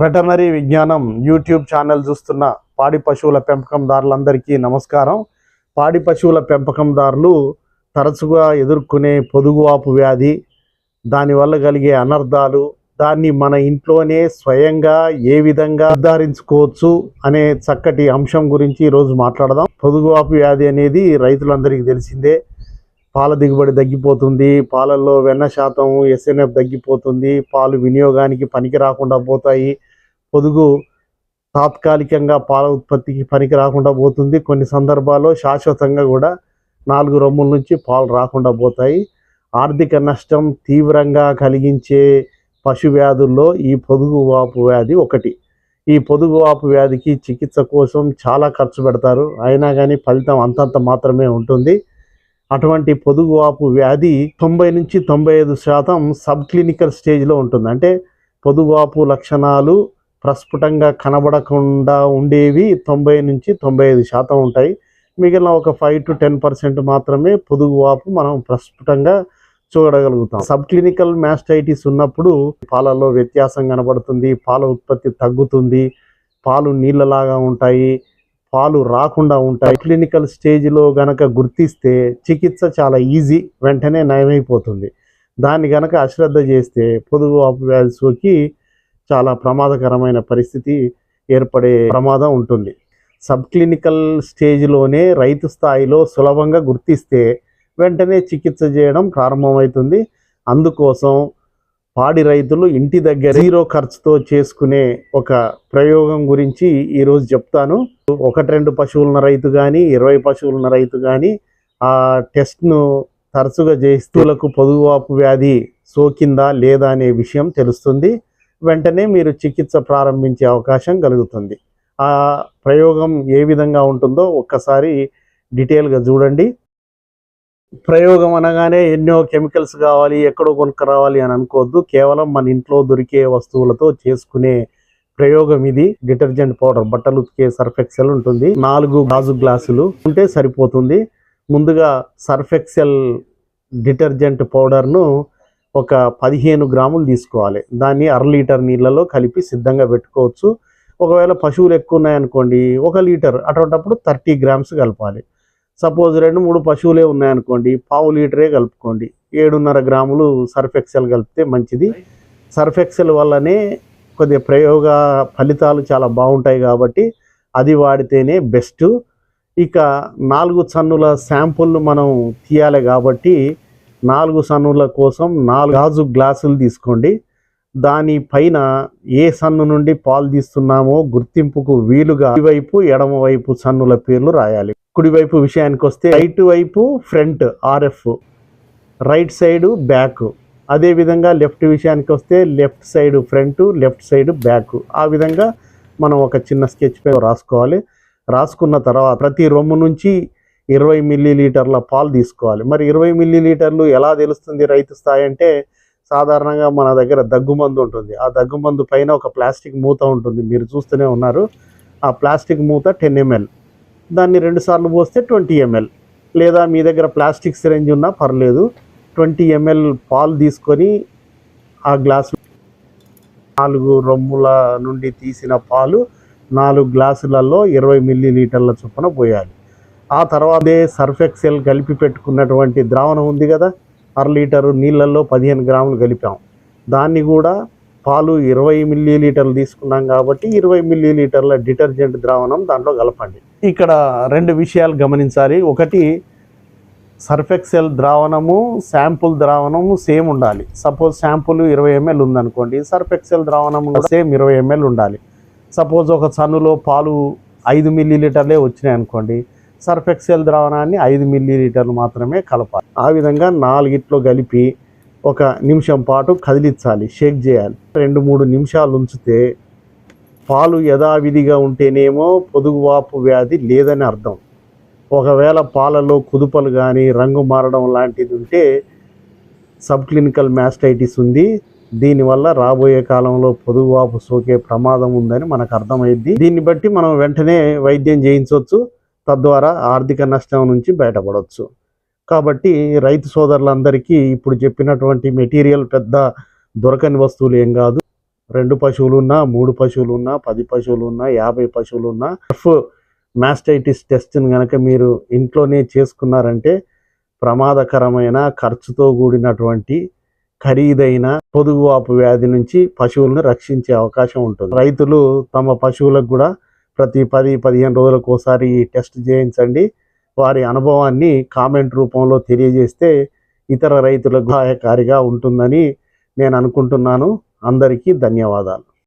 Veterinary విజ్ఞానం YouTube channel చూస్తున్న పాడి పశువుల పెంపకందారులందరికీ నమస్కారం. పాడి పశువుల పెంపకందారులు తరచుగా ఎదుర్కొనే పొదుగువాపు వ్యాధి దానివల్ల కలిగే అనర్థాలు దాన్ని మన ఇంట్లోనే స్వయంగా ఏ విధంగా నిర్ధారించుకోవచ్చు అనే చక్కటి అంశం గురించి ఈరోజు మాట్లాడదాం. పొదుగువాపు వ్యాధి అనేది రైతులందరికీ తెలిసిందే. పాల దిగుబడి తగ్గిపోతుంది పాలల్లో వెన్న శాతం ఎస్ఎన్ఎఫ్ తగ్గిపోతుంది పాలు వినియోగానికి పనికి రాకుండా పోతాయి. పొదుగు తాత్కాలికంగా పాల ఉత్పత్తికి పనికి రాకుండా పోతుంది. కొన్ని సందర్భాల్లో శాశ్వతంగా కూడా నాలుగు రొమ్ముల నుంచి పాలు రాకుండా పోతాయి. ఆర్థిక నష్టం తీవ్రంగా కలిగించే పశు వ్యాధుల్లో ఈ పొదుగు వాపు వ్యాధి ఒకటి. ఈ పొదుగు వాపు వ్యాధికి చికిత్స కోసం చాలా ఖర్చు పెడతారు. అయినా కానీ ఫలితం అంతంత మాత్రమే ఉంటుంది. అటువంటి పొదుగువాపు వ్యాధి తొంభై నుంచి తొంభై ఐదు శాతం సబ్ క్లినికల్ స్టేజ్లో ఉంటుంది. అంటే పొదుగువాపు లక్షణాలు ప్రస్ఫుటంగా కనబడకుండా ఉండేవి తొంభై నుంచి తొంభై ఐదు శాతం ఉంటాయి. మిగిలిన ఒక ఫైవ్ టు టెన్ పర్సెంట్ మాత్రమే పొదుగువాపు మనం ప్రస్ఫుటంగా చూడగలుగుతాం. సబ్ క్లినికల్ మ్యాస్టైటిస్ ఉన్నప్పుడు పాలలో వ్యత్యాసం కనబడుతుంది పాల ఉత్పత్తి తగ్గుతుంది పాలు నీళ్ళలాగా ఉంటాయి పాలు రాకుండా ఉంటాయి. క్లినికల్ స్టేజ్లో గనక గుర్తిస్తే చికిత్స చాలా ఈజీ వెంటనే నయమైపోతుంది. దాన్ని గనక అశ్రద్ధ చేస్తే పొదుగు వాపు చాలా ప్రమాదకరమైన పరిస్థితి ఏర్పడే ప్రమాదం ఉంటుంది. సబ్ క్లినికల్ స్టేజ్లోనే రైతు స్థాయిలో సులభంగా గుర్తిస్తే వెంటనే చికిత్స చేయడం ప్రారంభమవుతుంది. అందుకోసం పాడి రైతులు ఇంటి దగ్గర జీరో ఖర్చుతో చేసుకునే ఒక ప్రయోగం గురించి ఈరోజు చెప్తాను. ఒకటి రెండు పశువులున్న రైతు కానీ ఇరవై పశువులున్న రైతు కానీ ఆ టెస్ట్ను తరచుగా చేస్తులకు పొదుగువాపు వ్యాధి సోకిందా లేదా అనే విషయం తెలుస్తుంది. వెంటనే మీరు చికిత్స ప్రారంభించే అవకాశం కలుగుతుంది. ఆ ప్రయోగం ఏ విధంగా ఉంటుందో ఒక్కసారి డీటెయిల్గా చూడండి. ప్రయోగం అనగానే ఎన్నో కెమికల్స్ కావాలి ఎక్కడో కొనుక్క రావాలి అని అనుకోవద్దు. కేవలం మన ఇంట్లో దొరికే వస్తువులతో చేసుకునే ప్రయోగం ఇది. డిటర్జెంట్ పౌడర్ బట్టలు ఉతికే సర్ఫ్ ఎక్సెల్ ఉంటుంది. నాలుగు గాజు గ్లాసులు ఉంటే సరిపోతుంది. ముందుగా సర్ఫ్ ఎక్సెల్ డిటర్జెంట్ పౌడర్ను ఒక పదిహేను గ్రాములు తీసుకోవాలి. దాన్ని అర లీటర్ నీళ్ళలో కలిపి సిద్ధంగా పెట్టుకోవచ్చు. ఒకవేళ పశువులు ఎక్కువ ఉన్నాయనుకోండి ఒక లీటర్ అటువంటప్పుడు థర్టీ గ్రామ్స్ కలపాలి. సపోజ్ రెండు మూడు పశువులే ఉన్నాయనుకోండి పావు లీటరే కలుపుకోండి. ఏడున్నర గ్రాములు సర్ఫ్ ఎక్సెల్ కలిపితే మంచిది. సర్ఫ్ ఎక్సెల్ వల్లనే కొద్దిగా ప్రయోగ ఫలితాలు చాలా బాగుంటాయి కాబట్టి అది వాడితేనే బెస్ట్. ఇక నాలుగు సన్నుల శాంపుల్ను మనం తీయాలి కాబట్టి నాలుగు సన్నుల కోసం నాలుగు గాజు గ్లాసులు తీసుకోండి. దాని పైన ఏ సన్ను నుండి పాలు తీస్తున్నామో గుర్తింపుకు వీలుగా వైపు ఎడమ వైపు సన్నుల పేర్లు రాయాలి. కుడివైపు విషయానికి వస్తే రైట్ వైపు front RF. Right side back. అదేవిధంగా లెఫ్ట్ విషయానికి వస్తే left side front left side back. ఆ విధంగా మనం ఒక చిన్న స్కెచ్ పై రాసుకోవాలి. రాసుకున్న తర్వాత ప్రతి రొమ్ము నుంచి ఇరవై మిల్లీలీటర్ల పాలు తీసుకోవాలి. మరి ఇరవై మిల్లీలీటర్లు ఎలా తెలుస్తుంది రైతు స్థాయి అంటే సాధారణంగా మన దగ్గర దగ్గుమందు ఉంటుంది. ఆ దగ్గుమందు పైన ఒక ప్లాస్టిక్ మూత ఉంటుంది. మీరు చూస్తూనే ఉన్నారు. ఆ ప్లాస్టిక్ మూత టెన్ ఎంఎల్ దాన్ని రెండు సార్లు పోస్తే ట్వంటీ ఎంఎల్. లేదా మీ దగ్గర ప్లాస్టిక్ సిరంజ్ ఉన్నా పర్లేదు ట్వంటీ ఎంఎల్ పాలు తీసుకొని ఆ గ్లాసు నాలుగు రొమ్ముల నుండి తీసిన పాలు నాలుగు గ్లాసులలో ఇరవై మిల్లీ లీటర్ల చొప్పున పోయాలి. ఆ తర్వాతే సర్ఫ్ ఎక్సెల్ కలిపి పెట్టుకున్నటువంటి ద్రావణం ఉంది కదా అర లీటరు నీళ్ళల్లో పదిహేను గ్రాములు కలిపాం. దాన్ని కూడా పాలు ఇరవై మిల్లీ లీటర్లు తీసుకున్నాం కాబట్టి ఇరవై మిల్లీ లీటర్ల డిటర్జెంట్ ద్రావణం దాంట్లో కలపండి. ఇక్కడ రెండు విషయాలు గమనించాలి. ఒకటి సర్ఫెక్సెల్ ద్రావణము శాంపుల్ ద్రావణము సేమ్ ఉండాలి. సపోజ్ శాంపుల్ ఇరవై ఎంఎల్ ఉందనుకోండి సర్ఫెక్సెల్ ద్రావణం కూడా సేమ్ ఇరవై ఎంఎల్ ఉండాలి. సపోజ్ ఒక సన్నులో పాలు ఐదు మిల్లీ లీటర్లే వచ్చినాయి అనుకోండి సర్ఫెక్సెల్ ద్రావణాన్ని ఐదు మిల్లీ లీటర్లు మాత్రమే కలపాలి. ఆ విధంగా నాలుగిట్లో కలిపి ఒక నిమిషం పాటు కదిలించాలి షేక్ చేయాలి. రెండు మూడు నిమిషాలు ఉంచితే పాలు యథావిధిగా ఉంటేనేమో పొదుగువాపు వ్యాధి లేదని అర్థం. ఒకవేళ పాలలో కుదుపలు కానీ రంగు మారడం లాంటిది ఉంటే సబ్ క్లినికల్ మ్యాస్టైటిస్ ఉంది. దీనివల్ల రాబోయే కాలంలో పొదుగువాపు సోకే ప్రమాదం ఉందని మనకు అర్థమైంది దీన్ని బట్టి మనం వెంటనే వైద్యం చేయించవచ్చు తద్వారా ఆర్థిక నష్టం నుంచి బయటపడవచ్చు కాబట్టి రైతు సోదరులందరికీ ఇప్పుడు చెప్పినటువంటి మెటీరియల్ పెద్ద దొరకని వస్తువులు ఏం కాదు. రెండు పశువులు ఉన్నా మూడు పశువులు ఉన్నా పది పశువులు ఉన్నా యాభై పశువులు ఉన్నా మాస్టైటిస్ టెస్ట్ని కనుక మీరు ఇంట్లోనే చేసుకున్నారంటే ప్రమాదకరమైన ఖర్చుతో కూడినటువంటి ఖరీదైన పొదుగువాపు వ్యాధి నుంచి పశువులను రక్షించే అవకాశం ఉంటుంది. రైతులు తమ పశువులకు కూడా ప్రతి పది పదిహేను రోజులకు ఒకసారి ఈ టెస్ట్ చేయించండి. వారి అనుభవాన్ని కామెంట్ రూపంలో తెలియజేస్తే ఇతర రైతులకు సహాయకారిగా ఉంటుందని నేను అనుకుంటున్నాను. అందరికీ ధన్యవాదాలు.